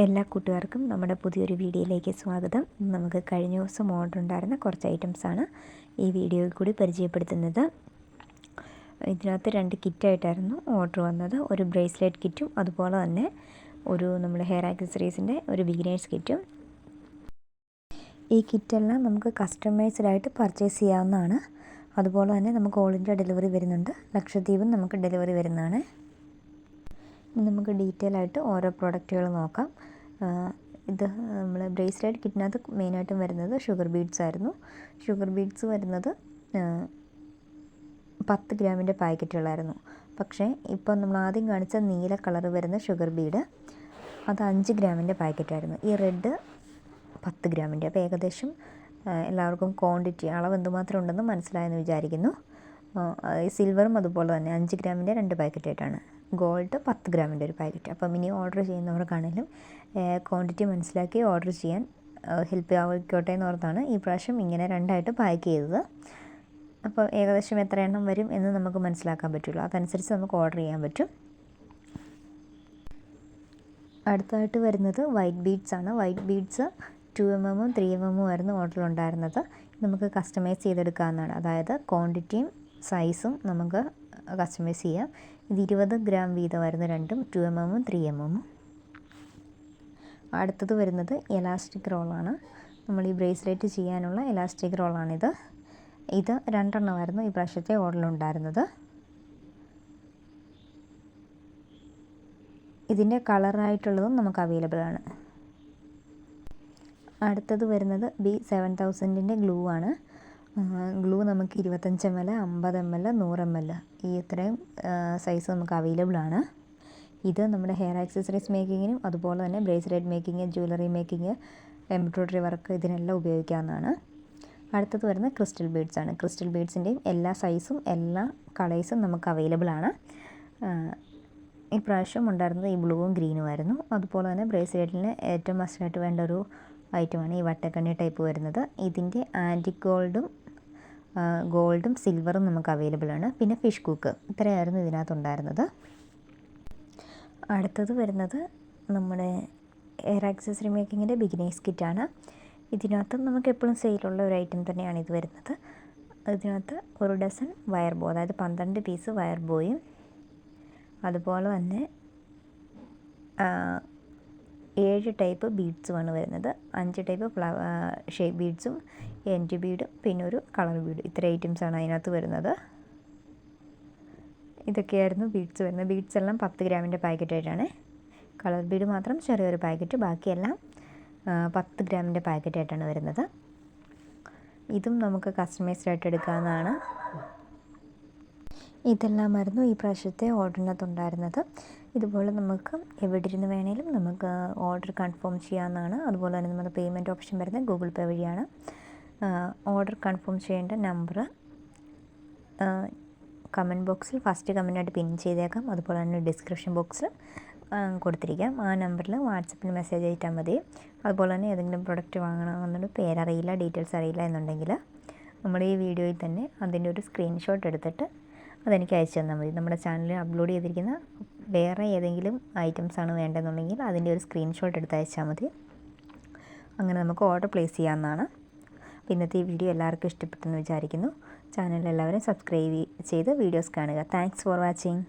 എല്ലാ കൂട്ടുകാർക്കും നമ്മുടെ പുതിയൊരു വീഡിയോയിലേക്ക് സ്വാഗതം. നമുക്ക് കഴിഞ്ഞ ദിവസം ഓർഡർ ഉണ്ടായിരുന്ന കുറച്ച് ഐറ്റംസാണ് ഈ വീഡിയോയിൽ കൂടി പരിചയപ്പെടുത്തുന്നത്. ഇതിനകത്ത് രണ്ട് കിറ്റായിട്ടായിരുന്നു ഓർഡർ വന്നത്. ഒരു ബ്രേസ്ലെറ്റ് കിറ്റും അതുപോലെ തന്നെ ഒരു നമ്മുടെ ഹെയർ ആക്സസറീസിന്റെ ഒരു ബിഗിനേഴ്സ് കിറ്റും ഈ കിറ്റെല്ലാം നമുക്ക് കസ്റ്റമൈസ്ഡ് ആയിട്ട് പർച്ചേസ് ചെയ്യാവുന്നതാണ്. അതുപോലെ തന്നെ നമുക്ക് ഓൾ ഇന്ത്യ ഡെലിവറി വരുന്നുണ്ട്. ലക്ഷദ്വീപും നമുക്ക് ഡെലിവറി വരുന്നതാണ്. നമുക്ക് ഡീറ്റെയിൽ ആയിട്ട് ഓരോ പ്രോഡക്റ്റുകൾ നോക്കാം. ഇത് നമ്മൾ ബ്രേസ്ലെറ്റ് കിറ്റിനകത്ത് മെയിനായിട്ടും വരുന്നത് ഷുഗർ ബീഡ്സ് ആയിരുന്നു. ഷുഗർ ബീഡ്സ് വരുന്നത് പത്ത് ഗ്രാമിന്റെ പാക്കറ്റുകളായിരുന്നു പക്ഷേ ഇപ്പോൾ നമ്മൾ ആദ്യം കാണിച്ച നീല കളർ വരുന്ന ഷുഗർ ബീഡ് അത് അഞ്ച് ഗ്രാമിന്റെ പാക്കറ്റായിരുന്നു ഈ റെഡ് പത്ത് ഗ്രാമിന്റെ അപ്പോൾ ഏകദേശം എല്ലാവർക്കും ക്വാണ്ടിറ്റി അളവ് എന്തുമാത്രം ഉണ്ടെന്ന് മനസ്സിലായെന്ന് വിചാരിക്കുന്നു. സിൽവറും അതുപോലെ തന്നെ അഞ്ച് ഗ്രാമിന്റെ രണ്ട് പാക്കറ്റായിട്ടാണ് ഗോൾഡ് പത്ത് ഗ്രാമിന്റെ ഒരു പാക്കറ്റ്. അപ്പം ഇനി ഓർഡർ ചെയ്യുന്നവർക്കാണെങ്കിലും ക്വാണ്ടിറ്റി മനസ്സിലാക്കി ഓർഡർ ചെയ്യാൻ ഹെൽപ്പ് ആയിക്കോട്ടെ എന്ന് ഓർത്താണ് ഈ പ്രാവശ്യം ഇങ്ങനെ രണ്ടായിട്ട് പാക്ക് ചെയ്തത്. അപ്പോൾ ഏകദേശം എത്ര എണ്ണം വരും എന്ന് നമുക്ക് മനസ്സിലാക്കാൻ പറ്റുള്ളൂ. അതനുസരിച്ച് നമുക്ക് ഓർഡർ ചെയ്യാൻ പറ്റും. അടുത്തതായിട്ട് വരുന്നത് വൈറ്റ് ബീഡ്സ് ആണ്. വൈറ്റ് ബീഡ്സ് ടു എം എമ്മും ത്രീ എം എമ്മും ആയിരുന്നു ഓർഡറിലുണ്ടായിരുന്നത് നമുക്ക് കസ്റ്റമൈസ് ചെയ്തെടുക്കാവുന്നതാണ്. അതായത് ക്വാണ്ടിറ്റിയും സൈസും നമുക്ക് കസ്റ്റമൈസ് ചെയ്യാം. ഇത് ഇരുപത് ഗ്രാം വീതമായിരുന്നു രണ്ടും ടു എം എമ്മും ത്രീ എം എമ്മും അടുത്തത് വരുന്നത് എലാസ്റ്റിക് റോളാണ് നമ്മൾ ഈ ബ്രേസ്ലെറ്റ് ചെയ്യാനുള്ള എലാസ്റ്റിക് റോളാണിത് ഇത് രണ്ടെണ്ണമായിരുന്നു ഈ പ്രാവശ്യത്തെ ഓർഡറിലുണ്ടായിരുന്നത് ഇതിന്റെ കളറായിട്ടുള്ളതും നമുക്ക് അവൈലബിൾ ആണ്. അടുത്തത് വരുന്നത് ബി സെവൻ തൗസൻഡിന്റെ ഗ്ലൂ ആണ്. ഗ്ലൂ നമുക്ക് ഇരുപത്തഞ്ച് എം എൽ അമ്പത് എം എൽ നൂറ് എം എൽ. ഈ ഇത്രയും സൈസ് നമുക്ക് അവൈലബിൾ ആണ്. ഇത് നമ്മുടെ ഹെയർ ആക്സസറീസ് മേക്കിങ്ങിനും അതുപോലെ തന്നെ bracelet making jewellery making embroidery work ഇതിനെല്ലാം ഉപയോഗിക്കാവുന്നതാണ്. അടുത്തത് വരുന്നത് ക്രിസ്റ്റൽ ബീഡ്സ് ആണ്. ക്രിസ്റ്റൽ ബീഡ്സിന്റെയും എല്ലാ സൈസും എല്ലാ കളേഴ്സും നമുക്ക് അവൈലബിൾ ആണ്. ഇപ്രാവശ്യം ഉണ്ടായിരുന്നത് ഈ ബ്ലൂവും ഗ്രീനും ആയിരുന്നു. അതുപോലെ തന്നെ ബ്രേസ്ലെറ്റിന് ഏറ്റവും മസ്റ്റായിട്ട് വേണ്ട ഒരു ഐറ്റമാണ് ഈ വട്ടക്കണ്ണി ടൈപ്പ് വരുന്നത്. ഇതിന്റെ ആന്റി ഗോൾഡും ഗോൾഡും സിൽവറും നമുക്ക് അവൈലബിൾ ആണ്. പിന്നെ ഫിഷ് കുക്ക് ഇത്രയായിരുന്നു ഇതിനകത്തുണ്ടായിരുന്നത്. അടുത്തത് വരുന്നത് നമ്മുടെ എയർ ആക്സസറി മേക്കിങ്ങിന്റെ ബിഗിനേഴ്സ് കിറ്റാണ് ഇതിനകത്ത് നമുക്ക് എപ്പോഴും സെയിലുള്ള ഒരു ഐറ്റം തന്നെയാണ് ഇത് വരുന്നത്. ഇതിനകത്ത് ഒരു ഡസൺ വയർ ബോ അതായത് പന്ത്രണ്ട് പീസ് വയർ ബോയും അതുപോലെ തന്നെ ഏഴ് ടൈപ്പ് ബീഡ്സുമാണ് വരുന്നത്. അഞ്ച് ടൈപ്പ് ഫ്ലവർ ഷേപ്പ് ബീഡ്സും എൻഡ് ബീഡും പിന്നെ ഒരു കളർ ബീഡ്. ഇത്ര ഐറ്റംസാണ് അതിനകത്ത് വരുന്നത്. ഇതൊക്കെയായിരുന്നു ബീഡ്സ് വരുന്നത്. ബീഡ്സ് എല്ലാം പത്ത് ഗ്രാമിന്റെ പാക്കറ്റായിട്ടാണ്. കളർ ബീഡ് മാത്രം ചെറിയൊരു പാക്കറ്റ്. ബാക്കിയെല്ലാം പത്ത് ഗ്രാമിന്റെ പാക്കറ്റായിട്ടാണ് വരുന്നത്. ഇതും നമുക്ക് കസ്റ്റമൈസ്ഡ് ആയിട്ട് എടുക്കാവുന്നതാണ്. ഇതെല്ലാമായിരുന്നു ഈ പ്രാവശ്യത്തെ ഓർഡറിനകത്തുണ്ടായിരുന്നത് ഇതുപോലെ നമുക്ക് എവിടെ ഇരുന്ന് വേണേലും നമുക്ക് ഓർഡർ കൺഫേം ചെയ്യാവുന്നതാണ്. അതുപോലെ തന്നെ നമ്മുടെ പേയ്മെന്റ് ഓപ്ഷൻ വരുന്നത് ഗൂഗിൾ പേ വഴിയാണ്. ഓർഡർ കൺഫേം ചെയ്യേണ്ട നമ്പർ കമന്റ് ബോക്സിൽ ഫസ്റ്റ് കമന്റായിട്ട് പിൻ ചെയ്തേക്കാം. അതുപോലെ തന്നെ ഡിസ്ക്രിപ്ഷൻ ബോക്സിൽ കൊടുത്തിരിക്കാം. ആ നമ്പറിൽ വാട്സപ്പിൽ മെസ്സേജ് അയച്ചാൽ മതി. അതുപോലെ തന്നെ ഏതെങ്കിലും പ്രൊഡക്റ്റ് വാങ്ങണമെന്നുണ്ടെങ്കിൽ പേരറിയില്ല ഡീറ്റെയിൽസ് അറിയില്ല എന്നുണ്ടെങ്കിൽ നമ്മൾ ഈ വീഡിയോയിൽ തന്നെ അതിന്റെ ഒരു സ്ക്രീൻഷോട്ട് എടുത്തിട്ട് അതെനിക്ക് അയച്ചു തന്നാൽ മതി. നമ്മുടെ ചാനലിൽ അപ്ലോഡ് ചെയ്തിരിക്കുന്ന വേറെ ഏതെങ്കിലും ഐറ്റംസ് ആണ് വേണ്ടതെന്നുണ്ടെങ്കിൽ അതിന്റെ ഒരു സ്ക്രീൻഷോട്ട് എടുത്ത് അയച്ചാൽ മതി. അങ്ങനെ നമുക്ക് ഓർഡർ പ്ലേസ് ചെയ്യാവുന്നതാണ്. അപ്പോൾ ഇന്നത്തെ ഈ വീഡിയോ എല്ലാവർക്കും ഇഷ്ടപ്പെട്ടെന്ന് വിചാരിക്കുന്നു. ചാനൽ എല്ലാവരും സബ്സ്ക്രൈബ് ചെയ്ത് വീഡിയോസ് കാണുക. Thanks for watching